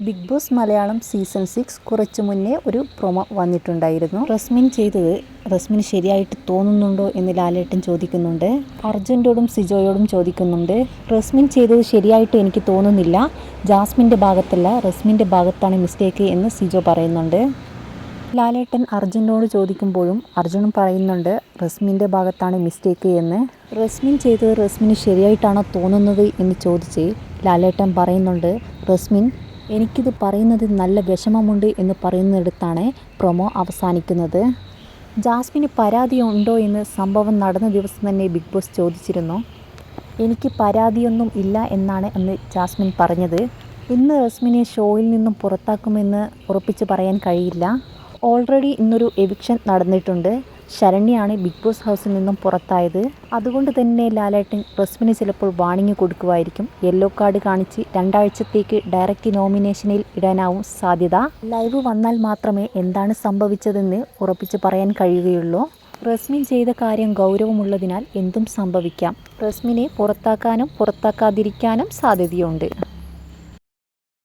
Bigg Boss Malayalam season six കുറച്ചു മുന്നേ ഒരു പ്രൊമോ വന്നിട്ടുണ്ടായിരുന്നു. റസ്മിൻ ചെയ്തത് റസ്മിന് ശരിയായിട്ട് തോന്നുന്നുണ്ടോ എന്ന് ലാലേട്ടൻ ചോദിക്കുന്നുണ്ട്. അർജുനോടും സിജോയോടും ചോദിക്കുന്നുണ്ട്. റസ്മിൻ ചെയ്തത് ശരിയായിട്ട് എനിക്ക് തോന്നുന്നില്ല. ജാസ്മിന്റെ ഭാഗത്തല്ല റസ്മിന്റെ ഭാഗത്താണ് മിസ്റ്റേക്ക് എന്ന് സിജോ പറയുന്നുണ്ട്. ലാലേട്ടൻ അർജുനോട് ചോദിക്കുമ്പോഴും അർജുനും പറയുന്നുണ്ട് റസ്മിന്റെ ഭാഗത്താണ് മിസ്റ്റേക്ക് എന്ന്. റസ്മിൻ ചെയ്തത് റസ്മിന് ശരിയായിട്ടാണോ തോന്നുന്നത് എന്ന് ചോദിച്ച് ലാലേട്ടൻ പറയുന്നുണ്ട് റസ്മിൻ എനിക്കിത് പറയുന്നത് നല്ല വിഷമമുണ്ട് എന്ന് പറയുന്നിടത്താണ് പ്രൊമോ അവസാനിക്കുന്നത്. ജാസ്മിന് പരാതിയുണ്ടോ എന്ന് സംഭവം നടന്ന ദിവസം തന്നെ ബിഗ് ബോസ് ചോദിച്ചിരുന്നു. എനിക്ക് പരാതിയൊന്നും ഇല്ല എന്നാണ് അന്ന് ജാസ്മിൻ പറഞ്ഞത്. ഇന്ന് റസ്മിനെ ഷോയിൽ നിന്നും പുറത്താക്കുമെന്ന് ഉറപ്പിച്ച് പറയാൻ കഴിയില്ല. ഓൾറെഡി ഇന്നൊരു എവിക്ഷൻ നടന്നിട്ടുണ്ട്. ശരണ്യാണ് ബിഗ് ബോസ് ഹൗസിൽ നിന്നും പുറത്തായത്. അതുകൊണ്ട് തന്നെ ലാലേട്ടൻ റസ്മിന് ചിലപ്പോൾ വാണിംഗ് കൊടുക്കുമായിരിക്കും. യെല്ലോ കാർഡ് കാണിച്ച് രണ്ടാഴ്ചത്തേക്ക് ഡയറക്റ്റ് നോമിനേഷനിൽ ഇടാനാവും സാധ്യത. ലൈവ് വന്നാൽ മാത്രമേ എന്താണ് സംഭവിച്ചതെന്ന് ഉറപ്പിച്ച് പറയാൻ കഴിയുകയുള്ളൂ. റസ്മിൻ ചെയ്ത കാര്യം ഗൗരവമുള്ളതിനാൽ എന്തും സംഭവിക്കാം. റസ്മിനെ പുറത്താക്കാനും പുറത്താക്കാതിരിക്കാനും സാധ്യതയുണ്ട്.